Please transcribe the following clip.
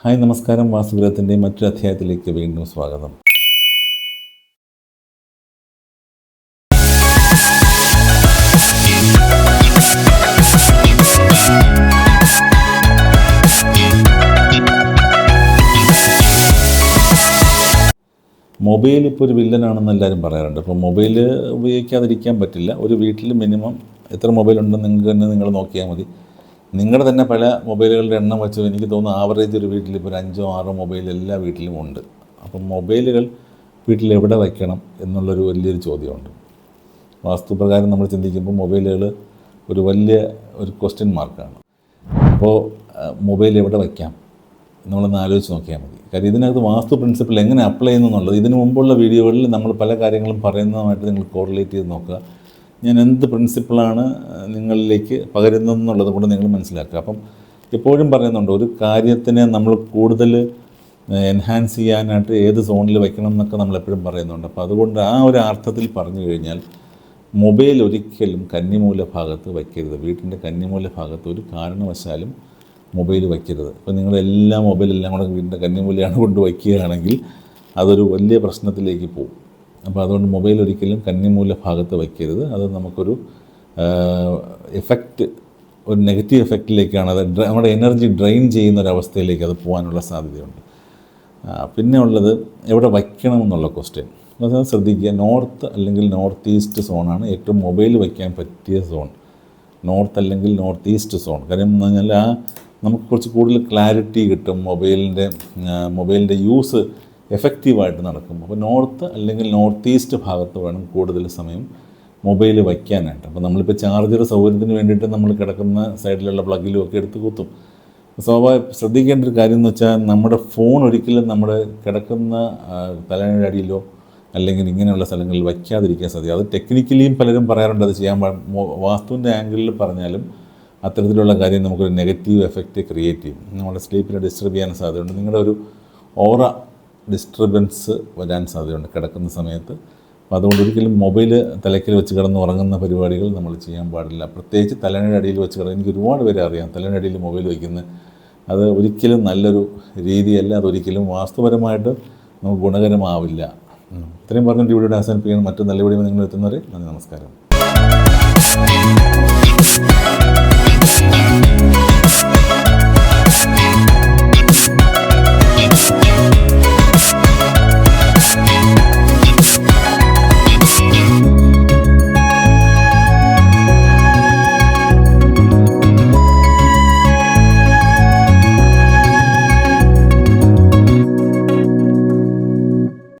Hi നമസ്കാരം. വാസുഗ്രഹത്തിന്റെ മറ്റൊരു അധ്യായത്തിലേക്ക് വീണ്ടും സ്വാഗതം. മൊബൈൽ ഇപ്പോൾ ഒരു വില്ലനാണെന്ന് എല്ലാവരും പറയാറുണ്ട്. അപ്പോൾ മൊബൈൽ ഉപയോഗിക്കാതിരിക്കാൻ പറ്റില്ല. ഒരു വീട്ടിൽ മിനിമം എത്ര മൊബൈൽ ഉണ്ടെന്ന് നിങ്ങൾക്ക് തന്നെ നിങ്ങൾ നോക്കിയാൽ മതി. നിങ്ങളുടെ തന്നെ പല മൊബൈലുകളുടെ എണ്ണം വെച്ച് എനിക്ക് തോന്നുന്നു ആവറേജ് ഒരു വീട്ടിൽ ഇപ്പോൾ ഒരു അഞ്ചോ ആറോ മൊബൈൽ എല്ലാ വീട്ടിലും ഉണ്ട്. അപ്പം മൊബൈലുകൾ വീട്ടിൽ എവിടെ വയ്ക്കണം എന്നുള്ളൊരു വലിയൊരു ചോദ്യമുണ്ട്. വാസ്തുപ്രകാരം നമ്മൾ ചിന്തിക്കുമ്പോൾ മൊബൈലുകൾ ഒരു വലിയ ഒരു ക്വസ്റ്റ്യൻ മാർക്കാണ് അപ്പോൾ മൊബൈൽ എവിടെ വയ്ക്കാം നമ്മളൊന്ന് ആലോചിച്ച് നോക്കിയാൽ മതി. കാര്യം ഇതിനകത്ത് വാസ്തു പ്രിൻസിപ്പിൾ എങ്ങനെ അപ്ലൈ ചെയ്യുന്നു എന്നുള്ളത് ഇതിന് മുമ്പുള്ള വീഡിയോകളിൽ നമ്മൾ പല കാര്യങ്ങളും പറയുന്നതുമായിട്ട് നിങ്ങൾ കോറിലേറ്റ് ചെയ്ത് നോക്കുക. ഞാൻ എന്ത് പ്രിൻസിപ്പിളാണ് നിങ്ങളിലേക്ക് പകരുന്നതെന്നുള്ളത് കൂടെ നിങ്ങൾ മനസ്സിലാക്കുക. അപ്പം എപ്പോഴും പറയുന്നുണ്ട് ഒരു കാര്യത്തിനെ നമ്മൾ കൂടുതൽ എൻഹാൻസ് ചെയ്യാനായിട്ട് ഏത് സോണിൽ വയ്ക്കണം എന്നൊക്കെ നമ്മൾ എപ്പോഴും പറയുന്നുണ്ട്. അപ്പോൾ അതുകൊണ്ട് ആ ഒരു അർത്ഥത്തിൽ പറഞ്ഞു കഴിഞ്ഞാൽ മൊബൈൽ ഒരിക്കലും കന്നിമൂല ഭാഗത്ത് വയ്ക്കരുത്. വീട്ടിന്റെ കന്നിമൂല ഭാഗത്ത് ഒരു കാരണവശാലും മൊബൈൽ വയ്ക്കരുത്. ഇപ്പോൾ നിങ്ങൾ മൊബൈൽ മൊബൈലെല്ലാം കൂടെ വീടിന്റെ കന്നിമൂലയാണ് കൊണ്ട് വയ്ക്കുകയാണെങ്കിൽ അതൊരു വലിയ പ്രശ്നത്തിലേക്ക് പോകും. അപ്പോൾ അതുകൊണ്ട് മൊബൈൽ ഒരിക്കലും കന്നിമൂല ഭാഗത്ത് വയ്ക്കരുത്. അത് നമുക്കൊരു എഫക്റ്റ് ഒരു നെഗറ്റീവ് എഫക്റ്റിലേക്കാണ് അത് നമ്മുടെ എനർജി ഡ്രെയിൻ ചെയ്യുന്ന ഒരു അവസ്ഥയിലേക്ക് അത് പോകാനുള്ള സാധ്യതയുണ്ട്. പിന്നെ ഉള്ളത് എവിടെ വയ്ക്കണം എന്നുള്ള ക്വസ്റ്റ്യൻ അത് ശ്രദ്ധിക്കുക നോർത്ത് അല്ലെങ്കിൽ നോർത്ത് ഈസ്റ്റ് സോണാണ് ഏറ്റവും മൊബൈൽ വയ്ക്കാൻ പറ്റിയ സോൺ നോർത്ത് അല്ലെങ്കിൽ നോർത്ത് ഈസ്റ്റ് സോൺ കാര്യം എന്ന് പറഞ്ഞാൽ ആ നമുക്ക് കുറച്ച് കൂടുതൽ ക്ലാരിറ്റി കിട്ടും മൊബൈലിന്റെ മൊബൈലിന്റെ യൂസ് എഫക്റ്റീവായിട്ട് നടക്കും അപ്പോൾ നോർത്ത് അല്ലെങ്കിൽ നോർത്ത് ഈസ്റ്റ് ഭാഗത്ത് വേണം കൂടുതൽ സമയം മൊബൈൽ വയ്ക്കാനായിട്ട്. അപ്പോൾ നമ്മളിപ്പോൾ ചാർജർ സൗകര്യത്തിന് വേണ്ടിയിട്ട് നമ്മൾ കിടക്കുന്ന സൈഡിലുള്ള പ്ലഗിലും ഒക്കെ എടുത്ത് കുത്തും. സ്വാഭാവിക ശ്രദ്ധിക്കേണ്ട ഒരു കാര്യം എന്ന് വെച്ചാൽ നമ്മുടെ ഫോൺ ഒരിക്കലും നമ്മുടെ കിടക്കുന്ന തലയുടെ അടിയിലോ അല്ലെങ്കിൽ ഇങ്ങനെയുള്ള സ്ഥലങ്ങളിൽ വയ്ക്കാതിരിക്കാൻ സാധ്യത. അത് ടെക്നിക്കലിയും പലരും പറയാറുണ്ട് അത് ചെയ്യാൻ വാസ്തുവിന്റെ ആംഗിളിൽ പറഞ്ഞാലും അത്തരത്തിലുള്ള കാര്യം നമുക്കൊരു നെഗറ്റീവ് എഫക്റ്റ് ക്രിയേറ്റ് ചെയ്യും. നമ്മുടെ സ്ലീപ്പിനെ ഡിസ്റ്റർബ് ചെയ്യാൻ സാധ്യതയുണ്ട്. നിങ്ങളുടെ ഒരു ഓറ ഡിസ്റ്റർബൻസ് വരാൻ സാധ്യതയുണ്ട്. കിടക്കുന്ന സമയത്ത്. അപ്പോൾ അതുകൊണ്ട് ഒരിക്കലും മൊബൈൽ തലയ്ക്കൽ വെച്ച് കിടന്ന് ഉറങ്ങുന്ന പരിപാടികൾ നമ്മൾ ചെയ്യാൻ പാടില്ല. പ്രത്യേകിച്ച് തലയുടെ അടിയിൽ വെച്ച് കിടന്ന് എനിക്ക് ഒരുപാട് പേരെ അറിയാം. തലയുടെ അടിയിൽ മൊബൈൽ വയ്ക്കുന്നത് അത് ഒരിക്കലും നല്ലൊരു രീതിയല്ല. അതൊരിക്കലും വാസ്തുപരമായിട്ട് നമുക്ക് ഗുണകരമാവില്ല. ഇത്രയും പറഞ്ഞിട്ട് ഇവിടെ അവസാനിപ്പിക്കണം മറ്റു നല്ല വീഡിയോ നിങ്ങൾ എത്തുന്നവരെ നന്ദി നമസ്കാരം.